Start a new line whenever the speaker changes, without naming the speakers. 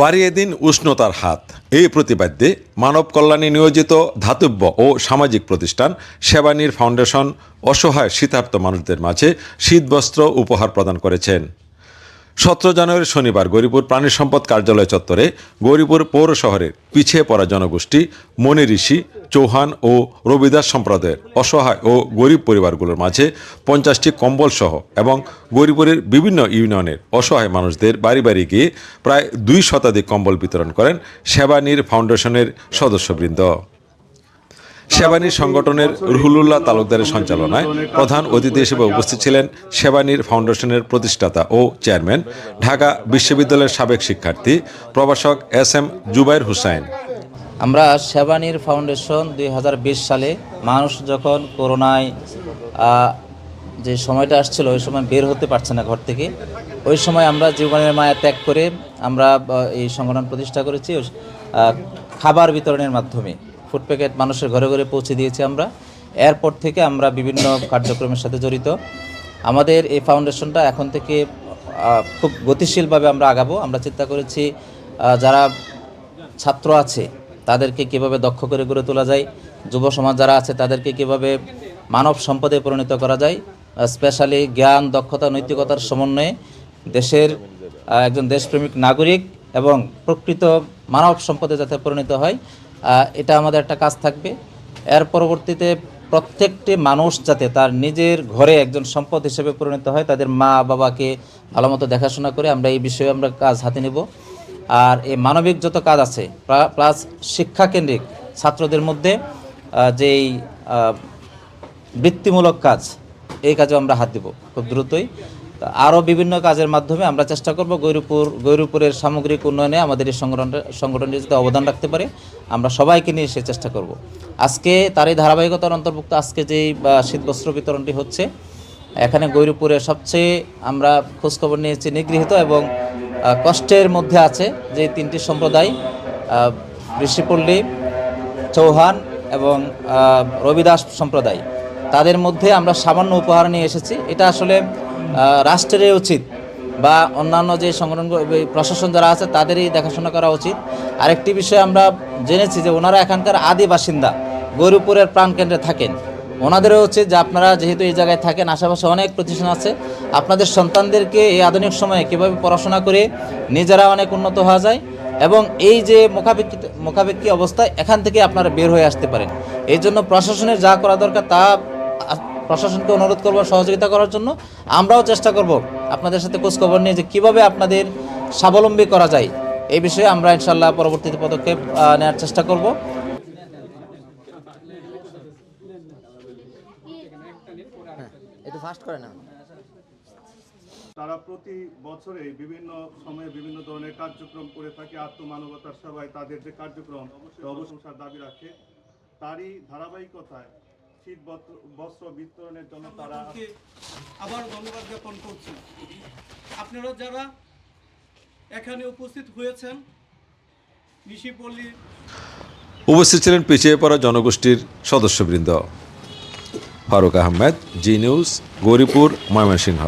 বাড়িয়ে দিন উষ্ণতার হাত। এই প্রতিবাদ্যে মানব কল্যাণে নিয়োজিত ধাতব্য ও সামাজিক প্রতিষ্ঠান, সেবানীর ফাউন্ডেশন, অসহায় শীতার্ত মানুষদের মাঝে শীতবস্ত্র উপহার প্রদান করেছেন। সতেরো জানুয়ারি শনিবার গৌরীপুর প্রাণী সম্পদ কার্যালয় চত্বরে গৌরীপুর পৌর শহরের পিছিয়ে পড়া জনগোষ্ঠী মনি ঋষি চৌহান ও রবিদাস সম্প্রদায়ের অসহায় ও গরিব পরিবারগুলোর মাঝে পঞ্চাশটি কম্বল সহ এবং গৌরীপুরের বিভিন্ন ইউনিয়নের অসহায় মানুষদের বাড়ি বাড়ি গিয়ে প্রায় দুই শতাধিক কম্বল বিতরণ করেন সেবানীর ফাউন্ডেশনের সদস্যবৃন্দ। সেবানীর সংগঠনের রুহুলুল্লাহ তালুকদারের সঞ্চালনায় প্রধান অতিথি হিসেবে উপস্থিত ছিলেন সেবানীর ফাউন্ডেশনের প্রতিষ্ঠাতা ও চেয়ারম্যান, ঢাকা বিশ্ববিদ্যালয়ের সাবেক শিক্ষার্থী, প্রভাষক এস এম জুবাইর হুসাইন।
আমরা সেবানির ফাউন্ডেশন দুই হাজার বিশ সালে মানুষ যখন করোনায় যে সময়টা আসছিল, ওই সময় বের হতে পারছে না ঘর থেকে। ওই সময় আমরা জীবনের মায়া ত্যাগ করে আমরা এই সংগঠন প্রতিষ্ঠা করেছি খাবার বিতরণের মাধ্যমে। ফুড প্যাকেট মানুষের ঘরে ঘরে পৌঁছে দিয়েছি আমরা। এরপর থেকে আমরা বিভিন্ন কার্যক্রমের সাথে জড়িত। আমাদের এই ফাউন্ডেশনটা এখন থেকে খুব গতিশীলভাবে আমরা আগাবো। আমরা চিন্তা করেছি যারা ছাত্র আছে তাদেরকে কীভাবে দক্ষ করে গড়ে তোলা যায়? যুব সমাজ যারা আছে, তাদেরকে কীভাবে মানব সম্পদে পরিণত করা যায়? স্পেশালি জ্ঞান, দক্ষতা, নৈতিকতার সমন্বয়ে দেশের একজন দেশপ্রেমিক নাগরিক এবং প্রকৃত মানব সম্পদে যাতে পরিণত হয় এটা আমাদের একটা কাজ থাকবে। এর পরবর্তীতে প্রত্যেকটি মানুষ যাতে তার নিজের ঘরে একজন সম্পদ হিসেবে পরিণত হয়, তাদের মা বাবাকে ভালো মতো দেখাশোনা করে আমরা এই বিষয়ে আমরা কাজ হাতে নেব। আর এই মানবিক যত কাজ আছে প্লাস শিক্ষা কেন্দ্রিক ছাত্রদের মধ্যে যেই বৃত্তিমূলক কাজ, এই কাজে আমরা হাত দেব খুব দ্রুতই। আরও বিভিন্ন কাজের মাধ্যমে আমরা চেষ্টা করব গৈরুপুর, গৈরুপুরের সামগ্রিক উন্নয়নে আমাদের এই সংগঠনটা সংগঠনটি যাতে অবদান রাখতে পারে। আমরা সবাইকে নিয়ে সে চেষ্টা করব। আজকে তারই ধারাবাহিকতার অন্তর্ভুক্ত আজকে যেই শীতবস্ত্র বিতরণটি হচ্ছে, এখানে গৈরুপুরে সবচেয়ে আমরা খোঁজখবর নিয়েছি নিগৃহীত এবং কষ্টের মধ্যে আছে যে তিনটি সম্প্রদায় ঋষিপল্লী চৌহান এবং রবিদাস সম্প্রদায়। তাদের মধ্যে আমরা সামান্য উপহার নিয়ে এসেছি। এটা আসলে আহ, রাষ্ট্রেরই উচিত বা অন্যান্য যে সংগঠন প্রশাসন যারা আছে তাদেরই দেখাশোনা করা উচিত। আরেকটি বিষয় আমরা জেনেছি যে ওনারা এখানকার আদি বাসিন্দা গৌরীপুরের প্রাণকেন্দ্রে থাকেন। ওনাদেরও হচ্ছে যে আপনারা যেহেতু এই জায়গায় থাকেন, আশেপাশে অনেক প্রতিষ্ঠান আছে, আপনাদের সন্তানদেরকে এই আধুনিক সময়ে কীভাবে পড়াশোনা করে নিজেরা অনেক উন্নত হওয়া যায় এবং এই যে মোকাবেক্ষি মোকাবেক্ষি অবস্থায় এখান থেকে আপনারা বের হয়ে আসতে পারেন। এই জন্য প্রশাসনের যা করা দরকার তা প্রশাসনকে অনুরোধ করব সহযোগিতা করার জন্য। আমরাও চেষ্টা করব আপনাদের সাথে খোঁজখবর নিয়ে যে কীভাবে আপনাদের স্বাবলম্বী করা যায়। এই বিষয়ে আমরা ইনশাল্লাহ পরবর্তীতে পদক্ষেপ নেওয়ার চেষ্টা করব।
একটু ফাস্ট করে না।
তারা প্রতি বছরে বিভিন্ন সময়ে বিভিন্ন ধরনের কার্যক্রম করে থাকে আত্মমানবতার সেবায় তাদের যে কার্যক্রম অবসংসার দাবি রাখে। তারই ধারাবাহিকতায় শীত বস্ত্র- বস্ত্র বিতরণের জন্য তারা
আবার ধন্যবাদ জ্ঞাপন করছি। আপনারা যারা এখানে উপস্থিত হয়েছেন নিশিপল্লী
উপস্থিত ছিলেন পিছিয়ে পড়া জনগোষ্ঠীর সদস্যবৃন্দ। Faruk Ahmed G news Gouripur Mymensingh.